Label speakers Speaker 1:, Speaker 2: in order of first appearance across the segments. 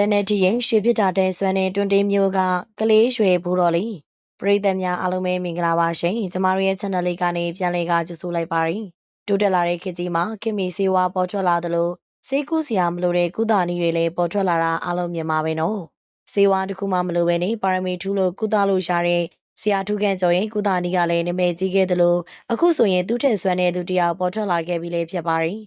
Speaker 1: လက်နေတီရင်ရွှေပြစ်တာတဲ့ဆွမ်းနေတွန်တေးမျိုးကကလေးရွှေဘူးတော်လီပရိသတ်များအားလုံးပဲမင်္ဂလာပါရှင်ကျမတို့ရဲ့ channel လေးကနေပြန်လည်ကကြိုဆိုလိုက်ပါရစေတိုးတက်လာတဲ့ခေတ်ကြီးမှာခင်မီစေဝါပေါ်ထွက်လာသလိုစေကူးစရာမလိုတဲ့ကုသနည်းတွေလည်းပေါ်ထွက်လာတာအားလုံးမြင်ပါပဲနော်စေဝါတစ်ခုမှမလိုပဲနေပါရမီထူးလို့ကုသလို့ရှာတဲ့ဆရာထုကန်ကျော်ရင်ကုသနည်းကလည်းနာမည်ကြီးခဲ့သလိုအခုဆိုရင်သူ့ထက်ဆွမ်းတဲ့လူတစ်ယောက်ပေါ်ထွက်လာခဲ့ပြီလေဖြစ်ပါတယ်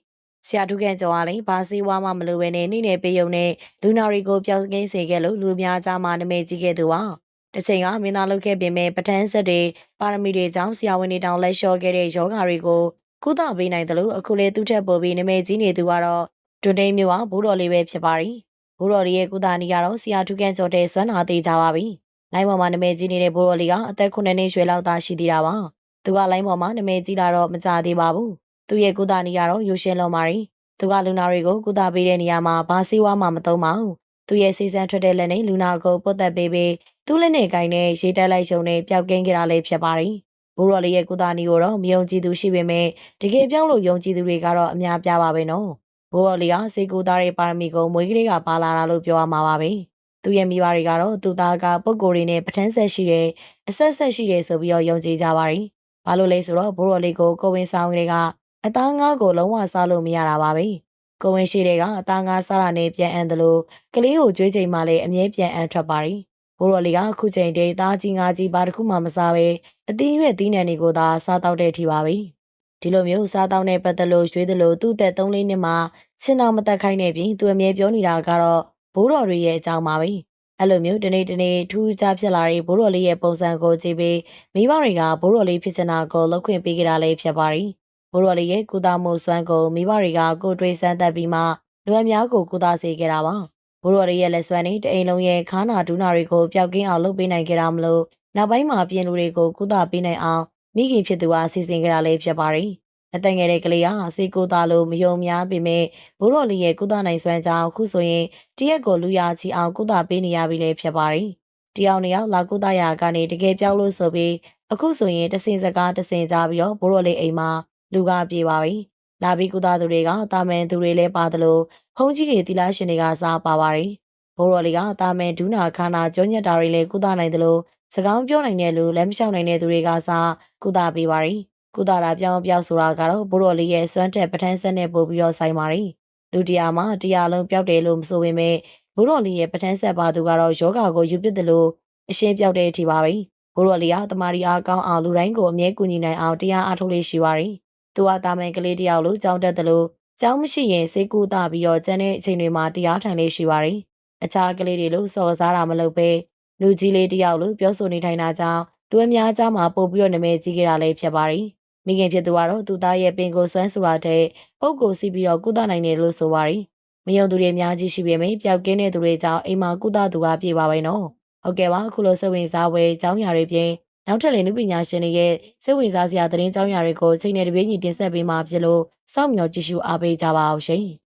Speaker 1: ဆရာထုကန်ကျော်ကလည်းဘာစေဝါမှမလိုပဲနေနေနေပေးုံနဲ့လူနာတွေကိုပျောက်ကင်းစေခဲ့လို့လူများကြားမှာနာမည်ကြီးခဲ့သူပါတစ်ချိန်ကမင်းသားလုပ်ခဲ့ပေမဲ့ပဋ္ဌာန်းဆက်တွေပါရမီတွေကြောင့်ဆရာဝန်တွေတောင်လက်လျှော့ခဲ့တဲ့ယောဂါတွေကိုကုသပေးနိုင်တယ်လို့အခုလေသူ့ထက်ပိုပြီးနာမည်ကြီးနေသူကတော့တွန်တိန်မျိုးကဘိုးတော်လေးပဲဖြစ်ပါတယ်ဘိုးတော်လေးရဲ့ကုသနည်းကတော့ဆရာထုကန်ကျော်တဲ့စွမ်းနာသေးကြပါပြီလိုင်းပေါ်မှာနာမည်ကြီးနေတဲ့ဘိုးတော်လေးကအသက်9နှစ်ရွယ်လောက်သာရှိသေးတာပါသူကလိုင်းပေါ်မှာနာမည်ကြီးလာတော့မကြသေးပါဘူး သူရဲ့ကုသနည်းကတော့ယူရှင်လုံးပါတယ်သူကလူနာတွေကိုကုသပေးတဲ့နေရာမှာဘာစီဝါမှမသုံးပါဘူးသူရဲ့စီစံထွက်တဲ့လက်နဲ့လူနာကိုပုတ်သက်ပေးပြီးသူ့လက်နဲ့ကိုင်းနဲ့ရေးတက်လိုက်ရှုံနဲ့ပျောက်ကင်းကြတာလည်းဖြစ်ပါတယ်ဘိုးတော်လေးရဲ့ကုသနည်းကိုတော့မယုံကြည်သူရှိပေမဲ့တကယ်ပြောင်းလို့ယုံကြည်သူတွေကတော့အများပြားပါပဲနော်ဘိုးတော်လေးကစေကူသားရဲ့ပါရမီကိုမွေးကလေးကပါလာတာလို့ပြောရမှာပါပဲသူရဲ့မိဘတွေကတော့သူသားကပုံကိုယ်တွေနဲ့ပထန်းဆက်ရှိတယ်အဆက်ဆက်ရှိတယ်ဆိုပြီးတော့ယုံကြည်ကြပါတယ်ဘာလို့လဲဆိုတော့ဘိုးတော်လေးကိုကိုဝင်ဆောင်တွေက အသားငါးကိုလုံးဝစားလို့မရတာပါပဲကိုဝင်ရှိတဲ့ကအသားငါးစားတာနဲ့ပြန်အန်တယ်လို့ကလေးကိုကြွေးချိန်မှလည်းအမြဲပြန်အန်ထွက်ပါတယ်ဘိုးတော်လေးကအခုချိန်တည်းသားကြီးငါးကြီးဘာတစ်ခုမှမစားပဲအသီးရွက်သီးနှံတွေကိုသာစားတော့တဲ့အထိပါပဲဒီလိုမျိုးစားတော့တဲ့ပတ်သက်လို့ရွှေသလိုသူ့သက်၃လေးနှစ်မှာစင်တော်မတက်ခိုင်းနေပြီးသူအမြဲပြောနေတာကတော့ဘိုးတော်တွေရဲ့အကြောင်းပါပဲအဲ့လိုမျိုးတနေ့တနေ့ထူးခြားဖြစ်လာတဲ့ဘိုးတော်လေးရဲ့ပုံစံကိုကြည့်ပြီးမိဘတွေကဘိုးတော်လေးဖြစ်ချင်တာကိုလောက်ခွင့်ပေးကြတာလည်းဖြစ်ပါတ ယ်ဘိုးတော်လေးရဲ့ကုသမှုစွမ်းကိုမိဘတွေကကိုတွေးစမ်းသက်ပြီးမှလူအများကိုကုသစေခဲ့တာပါဘိုးတော်လေးရဲ့လက်စွမ်းနဲ့တအိမ်လုံးရဲ့ခါနာဒူးနာတွေကိုပျောက်ကင်းအောင်လုပ်ပေးနိုင်ခဲ့တာမလို့နောက်ပိုင်းမှာပြင်လူတွေကိုကုသပေးနိုင်အောင်မိခင်ဖြစ်သူကစီစဉ်ခဲ့တာလည်းဖြစ်ပါတယ်အတန်ငယ်တဲ့ကလေးဟာစေကိုသားလို့မယုံများပေမဲ့ဘိုးတော်လေးရဲ့ကုသနိုင်စွမ်းကြောင့်အခုဆိုရင်တရက်ကိုလူရချီအောင်ကုသပေးနေရပြီလည်းဖြစ်ပါတယ်တယောက်နှစ်ယောက်လာကုသရာကနေတကယ်ပြောက်လို့ဆိုပြီးအခုဆိုရင်တစင်စကားတစင်ကြပြီးတော့ဘိုးတော်လေးအိမ်မှာ လူကပြေပါပြီ။လာပြီးကုသသူတွေကတာမန်သူတွေလည်းပါသလိုဖုံးကြီးတွေတီလာရှင်တွေကစားပါပါတယ်။ဘိုးတော်လေးကတာမန်ဒူးနာခါနာကျွညက်တာတွေလည်းကုသနိုင်သလိုစကောင်းပြောနိုင်တဲ့လူလက်မလျှောက်နိုင်တဲ့သူတွေကစားကုသပေးပါတယ်။ကုသတာပြောင်းပြောင်းဆိုတာကတော့ဘိုးတော်လေးရဲ့စွမ်းတက်ပထန်းဆက်နဲ့ပို့ပြီးတော့ဆိုင်ပါတယ်။လူတရားမှာတရားလုံးပြောက်တယ်လို့မဆိုပေမဲ့ဘိုးတော်လေးရဲ့ပထန်းဆက်ပါသူကတော့ယောဂါကိုယူပစ်တယ်လို့အရှင်းပြောက်တဲ့အထိပါပဲ။ဘိုးတော်လေးကတမာရီအားကောင်းအောင်လူတိုင်းကိုအမြဲကူညီနိုင်အောင်တရားအားထုတ်လေးရှိပါတယ်။ သူကတာမန်ကလေးတယောက်လိုကြောင်းတက်တယ်လို့ကြောင်းမရှိရင်စိတ်ကူးတာပြီးတော့ကျန်တဲ့အချိန်တွေမှာတရားထိုင်လေးရှိပါတယ်။အခြားကလေးတွေလိုစော်စားတာမလုပ်ပဲလူကြီးလေးတယောက်လိုပြောဆိုနေထိုင်တာကြောင့်လူအများကြားမှာပို့ပြီးတော့နာမည်ကြီးခဲ့တာလည်းဖြစ်ပါတယ်။မိခင်ဖြစ်သူကတော့သူသားရဲ့ပင်ကိုစွမ်းဆိုတာတဲ့ပုံကိုစီးပြီးတော့ကုသနိုင်တယ်လို့ဆိုပါတယ်။မယုံသူတွေအများကြီးရှိပေမဲ့ပျောက်ကင်းတဲ့သူတွေကြောင့်အိမ်မှာကုသသူကပြေပါပဲနော်။ဟုတ်ကဲ့ပါအခုလိုစိတ်ဝင်စားပွဲအကြောင်းအရာတွေပြင် နောက်ထပ်လည်းနုပညာရှင်တွေရဲ့စိတ်ဝင်စားစရာသတင်းကြောင်းရာတွေကိုချိန်နဲ့တပြေးညီတင်ဆက်ပေးမှာဖြစ်လို့စောင့်မျှော်ကြည့်ရှုအားပေးကြပါအောင်ရှင်။